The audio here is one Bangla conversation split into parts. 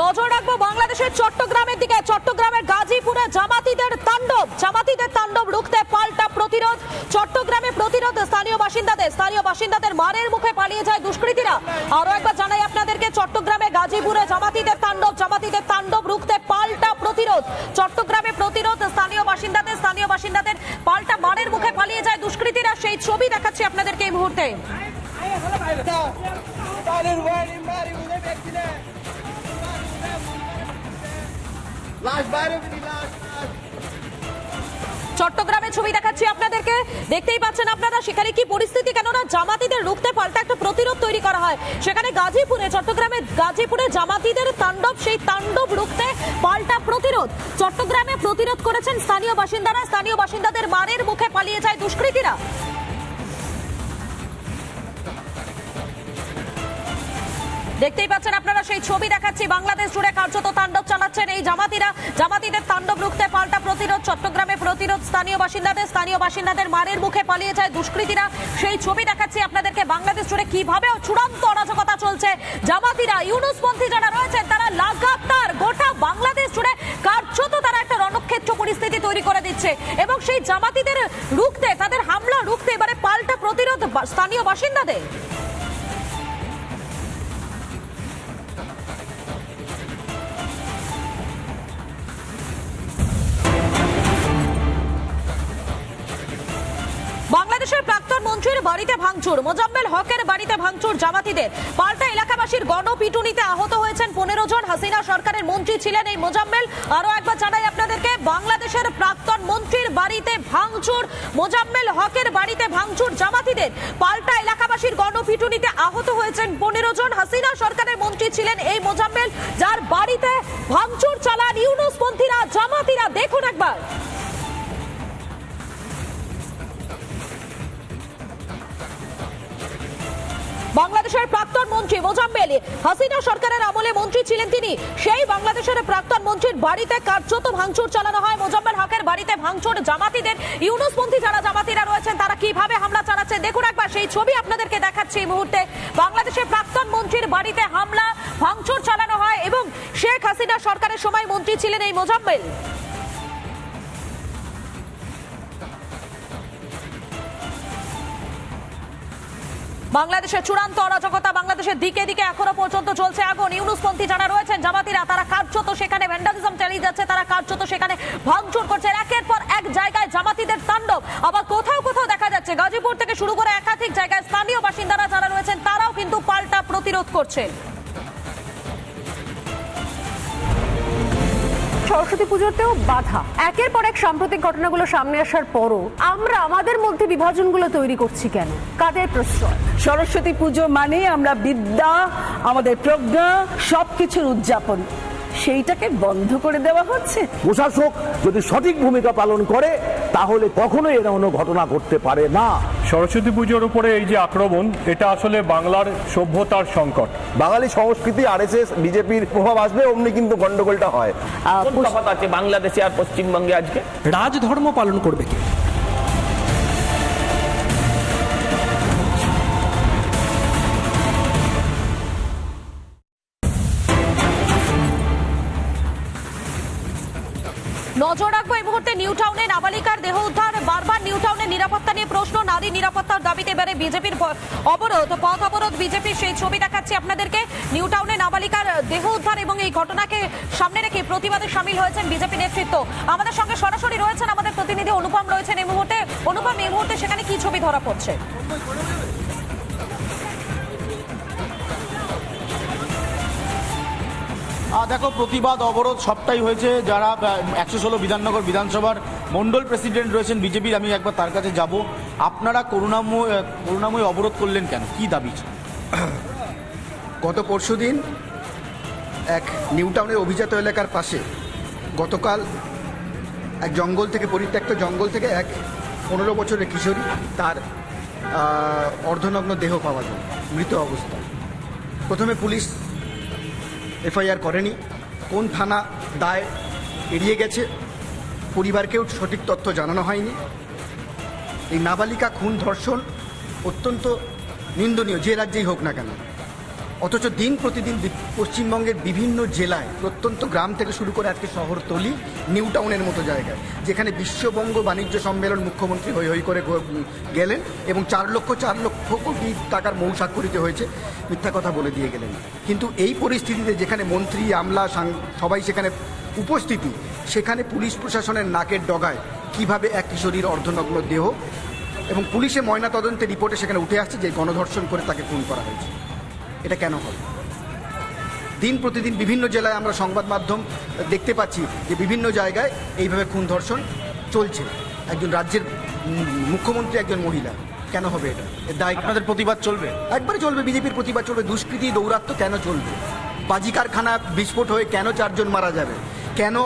নজর রাখব বাংলাদেশের চট্টগ্রামের দিকে। চট্টগ্রামের গাজীপুরে জামাতিদের তাণ্ডব। জামাতিদের তাণ্ডব রুখতে পাল্টা প্রতিরোধ। চট্টগ্রামে প্রতিরোধ স্থানীয় বাসিন্দাদের। স্থানীয় বাসিন্দাদের মারের মুখে পালিয়ে যায় দুষ্কৃতীরা। আরও একবার জানাই আপনাদেরকে, চট্টগ্রামে গাজীপুরে জামাতিদের তাণ্ডব। জামাতিদের তাণ্ডব রুখতে পাল্টা প্রতিরোধ। চট্টগ্রামে প্রতিরোধ স্থানীয় বাসিন্দাদের স্থানীয় বাসিন্দাদের পাল্টা মারের মুখে পালিয়ে যায় দুষ্কৃতীরা। সেই ছবি দেখাচ্ছি আপনাদেরকে এই মুহূর্তে। চট্টগ্রামে ছবি দেখাচ্ছি আপনাদেরকে। দেখতেই পাচ্ছেন আপনারা, সেখানে কি পরিস্থিতি, কেননা জামাতিদের রুখতে পাল্টা একটা প্রতিরোধ তৈরি করা হয়। সেখানে গাজীপুরে, চট্টগ্রামে গাজীপুরে জামাতিদের তাণ্ডব, সেই তাণ্ডব রুখতে পাল্টা প্রতিরোধ। চট্টগ্রামে প্রতিরোধ করেছেন স্থানীয় বাসিন্দারা। স্থানীয় বাসিন্দাদের মারের মুখে পালিয়ে যায় দুষ্কৃতীরা। দেখতেই পাচ্ছেন আপনারা, সেই ছবি দেখাচ্ছি। বাংলাদেশ জুড়ে কার্যত তাণ্ডব জামাতিরা জামাতিদের তাণ্ডব রুখতে পাল্টা প্রতিরোধ। চট্টগ্রামে প্রতিরোধ স্থানীয় বাসিন্দাদের স্থানীয় বাসিন্দাদের মারের মুখে পালিয়ে যায় দুষ্কৃতীরা। সেই ছবি দেখাচ্ছি আপনাদেরকে বাংলাদেশ জুড়ে কীভাবে চূড়ান্ত অরাজকতা চলছে। জামাতিরা ইউনুসপন্থী যারা রয়েছেন, তারা লাগাতার গোটা বাংলাদেশ জুড়ে কার্যত তারা একটা রণক্ষেত্র পরিস্থিতি তৈরি করে দিচ্ছে। এবং সেই জামাতিদের রুখতে, তাদের হামলা রুখতে এবারে পাল্টা প্রতিরোধ স্থানীয় বাসিন্দাদের। বাড়িতে ভাঙচুর। মোজাম্মেল হকের বাড়িতে ভাঙচুর জামাতিদের। পাল্টা এলাকাবাসীর গণপিটুনিতে আহত হয়েছেন পনেরো জন। হাসিনা সরকারের মন্ত্রী ছিলেন এই মোজাম্মেল। আরও একবার জানাই আপনাদেরকে, বাংলাদেশের প্রাক্তন মন্ত্রীর বাড়িতে ভাঙচুর, মোজাম্মেল হকের বাড়িতে ভাঙচুর জামাতিদের। পাল্টা এলাকাবাসীর গণপিটুনিতে আহত হয়েছেন পনেরো জন। হাসিনা সরকারের মন্ত্রী ছিলেন এই মোজাম্মেল, যার বাড়িতে ভাঙচুর চালান ইউনুসপন্থীরা, জামাতিরা। দেখুন একবার। বাংলাদেশের প্রাক্তন মন্ত্রী মোজাম্মেল হাসিনা সরকারের আমলে মন্ত্রী ছিলেন তিনি। সেই বাংলাদেশের প্রাক্তন মন্ত্রীর বাড়িতে কার্যত ভাঙচুর চালানো হয়। মোজাম্মেল হকের বাড়িতে ভাঙচুর জামাতিদের ইউনুসপন্থী যারা জামাতিরা রয়েছেন, তারা কীভাবে হামলা চালাচ্ছে? দেখুন একবার সেই ছবি আপনাদেরকে দেখাচ্ছি এই মুহূর্তে। বাংলাদেশের প্রাক্তন মন্ত্রীর বাড়িতে হামলা, ভাঙচুর চালানো হয় এবং শেখ হাসিনা সরকারের সময় মন্ত্রী ছিলেন এই মোজাম্মেল। বাংলাদেশের চূড়ান্ত অরাজকতা বাংলাদেশের দিকে দিকে এখনও পর্যন্ত চলছে আগুন। ইউনুসপন্থী যারা রয়েছেন, জামাতিরা, তারা কার্যত সেখানে ভ্যান্ডালিজম চালিয়ে যাচ্ছে, তারা কার্যত সেখানে ভাঙচুর করছে। একের পর এক জায়গায় জামাতিদের তাণ্ডব। আবার কোথাও কোথাও দেখা যাচ্ছে, গাজীপুর থেকে শুরু করে একাধিক জায়গায় স্থানীয় বাসিন্দারা যারা রয়েছেন, তারাও কিন্তু পাল্টা প্রতিরোধ করছেন সরস্বতী পুজোতেও বাধা। একের পর এক সাম্প্রতিক ঘটনাগুলো সামনে আসার পরও আমরা আমাদের মধ্যে বিভাজনগুলো তৈরি করছি কেন? কাদের প্রশ্রয়? সরস্বতী পুজো মানে আমরা বিদ্যা আমাদের প্রজ্ঞা সবকিছুর উদযাপন। সেইটাকে বন্ধ করে দেওয়া হচ্ছে? প্রশাসক যদি সঠিক ভূমিকা পালন করে তাহলে কখনোই এরকম ঘটনা ঘটতে পারে না। সরস্বতী পুজোর উপরে এই যে আক্রমণ এটা আসলে বাংলার সভ্যতার সংকট। বাঙালি সংস্কৃতি আর এস এস বিজেপির প্রভাব আসবে অমনি কিন্তু গন্ডগোলটা হয়। আছে বাংলাদেশে আর পশ্চিমবঙ্গে আজকে? রাজধর্ম পালন করবে কে? নজর রাখব এই মুহূর্তে নিউ টাউনে নাবালিকার দেহ উদ্ধার বারবার নিউ টাউনের নিরাপত্তা নিয়ে প্রশ্ন, নারী নিরাপত্তার দাবিতে এবারে বিজেপির অবরোধ, পথ অবরোধ বিজেপির সেই ছবি দেখাচ্ছি আপনাদেরকে। নিউ টাউনে নাবালিকার দেহ উদ্ধার এবং এই ঘটনাকে সামনে রেখে প্রতিবাদে সামিল হয়েছেন বিজেপি নেতৃত্ব। আমাদের সঙ্গে সরাসরি রয়েছেন আমাদের প্রতিনিধি অনুপম রয়েছেন এই মুহূর্তে। অনুপম, এই মুহূর্তে সেখানে কি ছবি ধরা পড়ছে? দেখো, প্রতিবাদ, অবরোধ সবটাই হয়েছে যারা একশো ষোলো বিধাননগর বিধানসভার মন্ডল প্রেসিডেন্ট রয়েছেন বিজেপির আমি একবার তার কাছে যাব। আপনারা করুণাময় করুণাময় অবরোধ করলেন কেন? কি দাবি? গত পরশুদিন এক নিউ টাউনের অভিজাত এলাকার পাশে গতকাল এক জঙ্গল থেকে, পরিত্যক্ত জঙ্গল থেকে এক পনেরো বছরের কিশোরী তার অর্ধনগ্ন দেহ পাওয়া যায়, মৃত অবস্থায়। প্রথমে পুলিশ এফআইআর করেনি, কোন থানা দায় এড়িয়ে গেছে পরিবারকেও সঠিক তথ্য জানানো হয়নি। এই নাবালিকা খুন ধর্ষণ অত্যন্ত নিন্দনীয়, যে রাজ্যেই হোক না কেন। অথচ দিন প্রতিদিন পশ্চিমবঙ্গের বিভিন্ন জেলায়, প্রত্যন্ত গ্রাম থেকে শুরু করে আজকে শহরতলি, নিউ টাউনের মতো জায়গায়, যেখানে বিশ্ববঙ্গ বাণিজ্য সম্মেলন মুখ্যমন্ত্রী হই হই করে গেলেন এবং চার লক্ষ চার লক্ষ কোটি টাকার মৌ স্বাক্ষরিত হয়েছে, মিথ্যা কথা বলে দিয়ে গেলেন। কিন্তু এই পরিস্থিতিতে যেখানে মন্ত্রী, আমলা সবাই সেখানে উপস্থিতি। সেখানে পুলিশ প্রশাসনের নাকের ডগায় কীভাবে এক কিশোরীর অর্ধনগ্ন দেহ এবং পুলিশে ময়না তদন্তের রিপোর্টে সেখানে উঠে আসছে যে গণধর্ষণ করে তাকে খুন করা হয়েছে। এটা কেন হবে দিন প্রতিদিন বিভিন্ন জেলায় আমরা সংবাদ মাধ্যম দেখতে পাচ্ছি যে বিভিন্ন জায়গায় এইভাবে খুন ধর্ষণ চলছে। একজন রাজ্যের মুখ্যমন্ত্রী একজন মহিলা। কেন হবে এটা? এর দায় আপনাদের প্রতিবাদ চলবে? একবারে চলবে বিজেপির প্রতিবাদ চলবে। দুষ্কৃতি দৌরাত্ম কেন চলবে? বাজি কারখানা বিস্ফোট হয়ে কেন চারজন মারা যাবে? কেন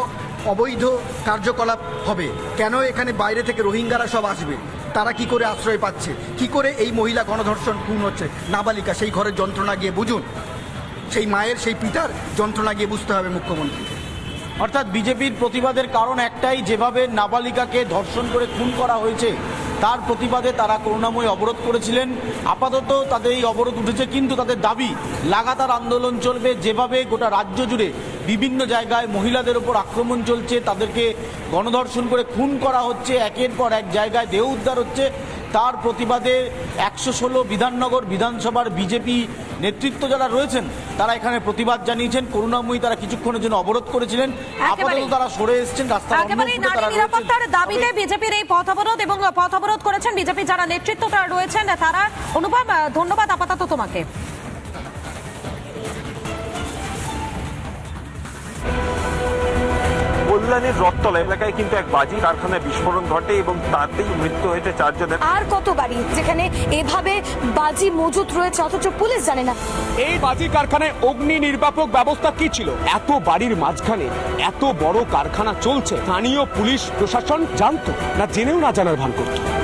অবৈধ কার্যকলাপ হবে? কেন এখানে বাইরে থেকে রোহিঙ্গারা সব আসবে? তারা কি করে আশ্রয় পাচ্ছে? কি করে এই মহিলা গণধর্ষণ খুন হচ্ছে? নাবালিকা, সেই ঘরের যন্ত্রণা গিয়ে বুঝুন। সেই মায়ের, সেই পিতার যন্ত্রণা গিয়ে বুঝতে হবে মুখ্যমন্ত্রী। অর্থাৎ বিজেপির প্রতিবাদের কারণ একটাই, যেভাবে নাবালিকাকে ধর্ষণ করে খুন করা হয়েছে তার প্রতিবাদে তারা করুণাময় অবরোধ করেছিলেন। আপাতত তাদের এই অবরোধ উঠেছে, কিন্তু তাদের দাবি, লাগাতার আন্দোলন চলবে। যেভাবে গোটা রাজ্য জুড়ে বিভিন্ন জায়গায় মহিলাদের ওপর আক্রমণ চলছে, তাদেরকে গণধর্ষণ করে খুন করা হচ্ছে, একের পর এক জায়গায় দেহ উদ্ধার হচ্ছে। তার প্রতিবাদে একশো ষোলো বিধাননগর বিধানসভার বিজেপি নেতৃত্ব যারা রয়েছেন তারা এখানে প্রতিবাদ জানিয়েছেন। করুণাময়ী তারা কিছুক্ষণের জন্য অবরোধ করেছিলেন। আপাতত তারা সরে এসেছেন রাস্তা নিরাপত্তার দাবিতে বিজেপির এই পথ অবরোধ এবং পথ অবরোধ করেছেন বিজেপি যারা নেতৃত্ব তারা রয়েছেন তারা অনুপম ধন্যবাদ আপাতত তোমাকে। কল্যাণীর রথতলা এলাকায় কিন্তু এক বাজি কারখানায় বিস্ফোরণ ঘটে এবং তাতেই মৃত্যু হয়েছে চারজনের আর কত বাড়ি যেখানে এভাবে বাজি মজুত রয়েছে? অথচ পুলিশ জানে না। এই বাজি কারখানায় অগ্নি নির্বাপক ব্যবস্থা কি ছিল? এত বাড়ির মাঝখানে এত বড় কারখানা চলছে স্থানীয় পুলিশ প্রশাসন জানতো না জেনেও না জানার ভান করতো।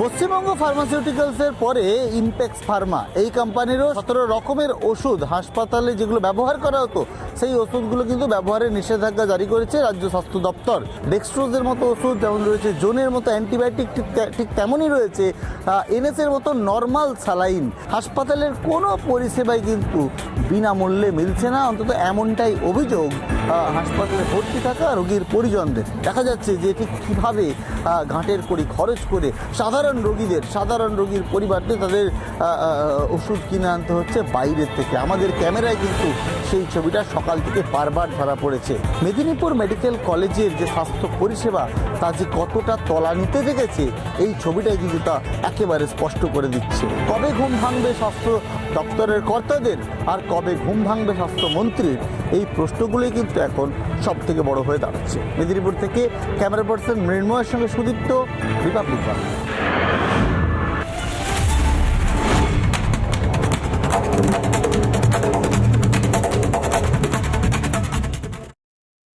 পশ্চিমবঙ্গ ফার্মাসিউটিক্যালসের পরে ইমপেক্স ফার্মা, এই কোম্পানিরও সতেরো রকমের ওষুধ হাসপাতালে যেগুলো ব্যবহার করা হতো, সেই ওষুধগুলো কিন্তু ব্যবহারের নিষেধাজ্ঞা জারি করেছে রাজ্য স্বাস্থ্য দপ্তর। ডেক্সট্রোজের মতো ওষুধ যেমন রয়েছে জোনের মতো অ্যান্টিবায়োটিক ঠিক তেমনই রয়েছে এনএসের মতো নর্মাল সালাইন হাসপাতালের কোনো পরিষেবাই কিন্তু বিনামূল্যে মিলছে না, অন্তত এমনটাই অভিযোগ হাসপাতালে ভর্তি থাকা রোগীর পরিজনদের। দেখা যাচ্ছে যে ঠিক কীভাবে ঘাটের করি খরচ করে সাধারণ রোগীদের, সাধারণ রোগীর পরিবারকে তাদের ওষুধ কিনে আনতে হচ্ছে বাইরের থেকে। আমাদের ক্যামেরায় কিন্তু সেই ছবিটা সকাল থেকে বারবার ধরা পড়েছে। মেদিনীপুর মেডিকেল কলেজের যে স্বাস্থ্য পরিষেবা, তা যে কতটা তলা নিতে দেখেছে, এই ছবিটাই কিন্তু তা একেবারে স্পষ্ট করে দিচ্ছে। কবে ঘুম ভাঙবে স্বাস্থ্য দপ্তরের কর্তাদের, আর কবে ঘুম ভাঙবে স্বাস্থ্যমন্ত্রীর এই প্রশ্নগুলোই কিন্তু এখন সব থেকে বড় হয়ে দাঁড়াচ্ছে। মেদিনীপুর থেকে ক্যামেরা পার্সন মৃন্ময়ের সঙ্গে সুদীপ্ত, রিপাবলিক বাংলা।